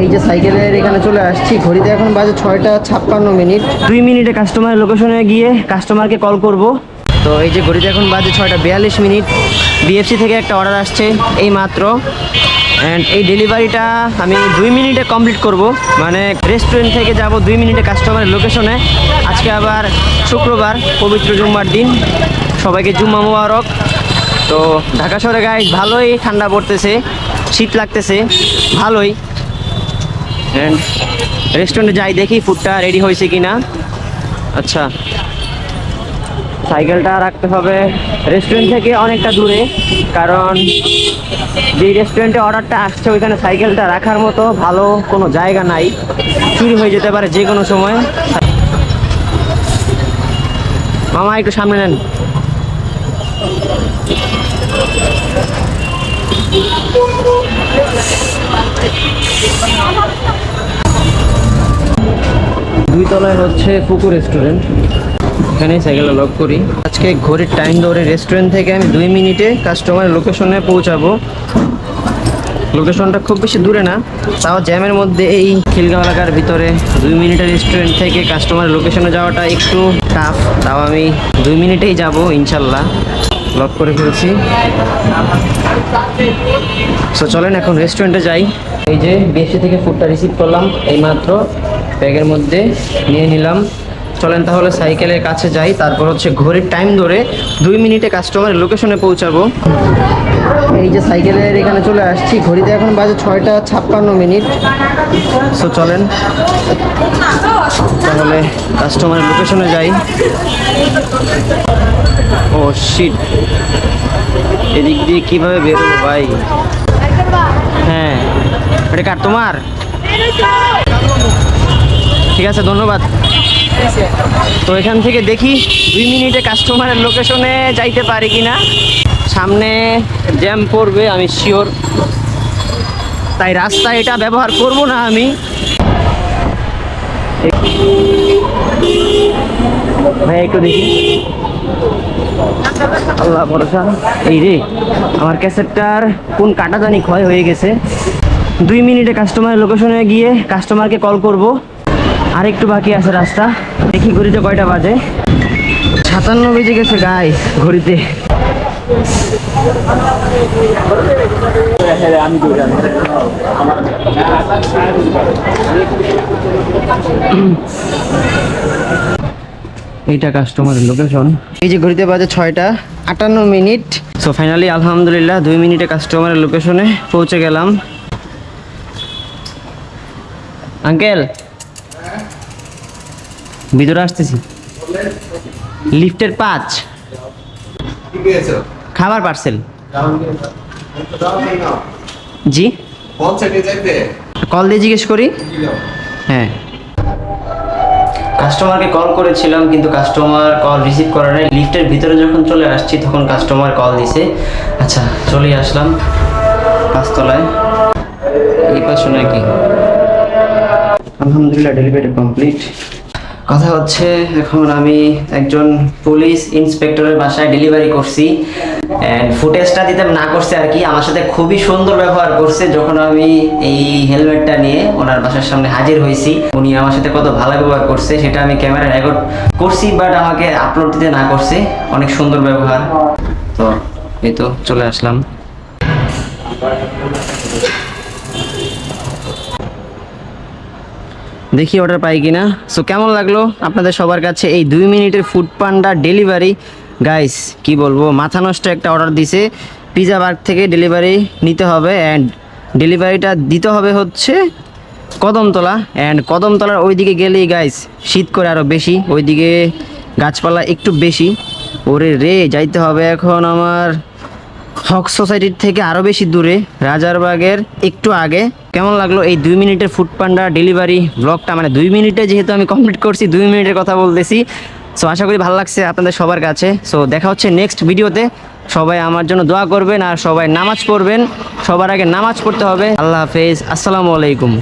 এই যে সাইকেলের এখানে চলে আসছি, ঘড়িতে এখন বাজে ছয়টা ছাপ্পান্ন মিনিট। দুই মিনিটে কাস্টমার লোকেশনে গিয়ে কাস্টমারকে কল করব। তো এই যে ঘড়িতে এখন বাজে ছয়টা বিয়াল্লিশ মিনিট। বিএফসি থেকে একটা অর্ডার আসছে, এই মাত্র। অ্যান্ড এই ডেলিভারিটা আমি দুই মিনিটে কমপ্লিট করব। মানে রেস্টুরেন্ট থেকে যাব দুই মিনিটে কাস্টমারের লোকেশনে আজকে আবার শুক্রবার, পবিত্র জুম্মার দিন। সবাইকে জুম্মা মোবারক। তো ঢাকা শহরে গায়ে ভালোই ঠান্ডা পড়তেছে, শীত লাগতেছে, ভালোই। রেস্টুরেন্টে যাই দেখি ফুডটা রেডি হয়েছে কি না আচ্ছা। সাইকেলটা রাখতে হবে। রেস্টুরেন্ট থেকে অনেকটা দূরে, কারণ যে রেস্টুরেন্টে অর্ডারটা আসছে, ওইখানে সাইকেলটা রাখার মতো ভালো কোনো জায়গা নাই। চুরি হয়ে যেতে পারে যে কোনো সময়। মামা, একটু সামনে নেন। দুই তলায় হচ্ছে পুকুর রেস্টুরেন্ট এখানে সাইকেলটা লক করি। আজকে ঘড়ির টাইম ধরে রেস্টুরেন্ট থেকে আমি দুই মিনিটে কাস্টমার লোকেশনে পৌঁছাবো। লোকেশনটা খুব বেশি দূরে না, তাও জ্যামের মধ্যে এই খিলগাঁও এলাকার ভিতরে দুই মিনিটের রেস্টুরেন্ট থেকে কাস্টমারের লোকেশনে যাওয়াটা একটু টাফ তাও আমি দুই মিনিটেই যাব, ইনশাল্লাহ। লক করে ফেলছি। সো চলেন এখন রেস্টুরেন্টে যাই। এই যে বিএসসি থেকে ফুডটা রিসিভ করলাম, এইমাত্র ব্যাগের মধ্যে নিয়ে নিলাম। চলেন তাহলে সাইকেলের কাছে যাই, তারপর হচ্ছে ঘড়ির টাইম ধরে দুই মিনিটে কাস্টমারের লোকেশনে পৌঁছাবো। এই যে সাইকেলের এখানে চলে আসছি, ঘড়িতে এখন বাজে ছয়টা ছাপ্পান্ন মিনিট। সো চলেন, তাহলে কাস্টমারের লোকেশনে যাই। ও শিট এদিক দিয়ে কীভাবে বেরোবো ভাই? হ্যাঁ এটা কার, তোমার? ঠিক আছে, ধন্যবাদ। তো এখান থেকে দেখি দুই মিনিটে কাস্টমারের লোকেশনে যাইতে পারি কিনা। সামনে জ্যাম পড়বে, আমি শিওর তাই রাস্তা এটা ব্যবহার করব না আমি। ভাই একটু দেখি। আল্লাহ ভরসা। এই রে, আমার ক্যাসেটটার কোন কাটা জানি ক্ষয় হয়ে গেছে। দুই মিনিটে কাস্টমারের লোকেশনে গিয়ে কাস্টমারকে কল করব। আর একটু বাকি আছে রাস্তা। দেখি ঘড়িতে কয়টা বাজে। সাতান্ন বেজে গেছে গাই ঘড়িতে। এইটা কাস্টমারের লোকেশন এই যে ঘড়িতে বাজে ছয়টা, আটান্ন মিনিট। সো ফাইনালি আলহামদুলিল্লাহ, দুই মিনিটে কাস্টমারের লোকেশনে পৌঁছে গেলাম। আঙ্কেল ভিতরে আসতেছি। লিফটের পাঁচ। খাবার পার্সেল। জি। কল দিয়ে জিজ্ঞেস করি? হ্যাঁ। কাস্টমারকে কল করেছিলাম, কিন্তু কাস্টমার কল রিসিভ করে নাই। লিফটের ভিতরে যখন চলে আসছি, তখন কাস্টমার কল দিছে। আচ্ছা চলে আসলাম। পাঁচতলায়। এই পাশে নাকি? আলহামদুলিল্লাহ ডেলিভারি কমপ্লিট কথা হচ্ছে, এখন আমি একজন পুলিশ ইন্সপেক্টরের বাসায় ডেলিভারি করছি। অ্যান্ড ফুটেজটা দিতে না করছে আর কি, আমার সাথে খুবই সুন্দর ব্যবহার করছে, যখন আমি এই হেলমেটটা নিয়ে ওনার বাসার সামনে হাজির হয়েছি। উনি আমার সাথে কত ভালো ব্যবহার করছে, সেটা আমি ক্যামেরা রেকর্ড করছি বাট আমাকে আপলোড দিতে না করছে। অনেক সুন্দর ব্যবহার। তো, এই তো চলে আসলাম। দেখি অর্ডার পাই কিনা। সো কেমন লাগল? আপনাদের সবার কাছে এই দুই মিনিটের ফুড পান্ডা ডেলিভারি গাইস কি বলব? মাথা নষ্ট একটা অর্ডার দিছে। পিজা বার্গ থেকে ডেলিভারি নিতে হবে অ্যান্ড ডেলিভারিটা দিতে হবে হচ্ছে কদমতলা। অ্যান্ড কদমতলার ওইদিকে গেলেই গাইস শীত করে আরও বেশি। ওইদিকে গাছপালা একটু বেশি। ওরে রে, যাইতে হবে এখন আমার হক সোসাইটির থেকে আরও বেশি দূরে, রাজারবাগের একটু আগে। কেমন লাগল এই দুই মিনিটের ফুড পান্ডা ডেলিভারি ব্লগটা? মানে দুই মিনিটে যেহেতু আমি কমপ্লিট করছি, দুই মিনিটের কথা বলতেছি। সো আশা করি ভালো লাগছে আপনাদের সবার কাছে। সো দেখা হচ্ছে নেক্সট ভিডিওতে সবাই আমার জন্য দোয়া করবেন আর সবাই নামাজ পড়বেন। সবার আগে নামাজ পড়তে হবে। আল্লাহ হাফেজ। আসসালামু আলাইকুম।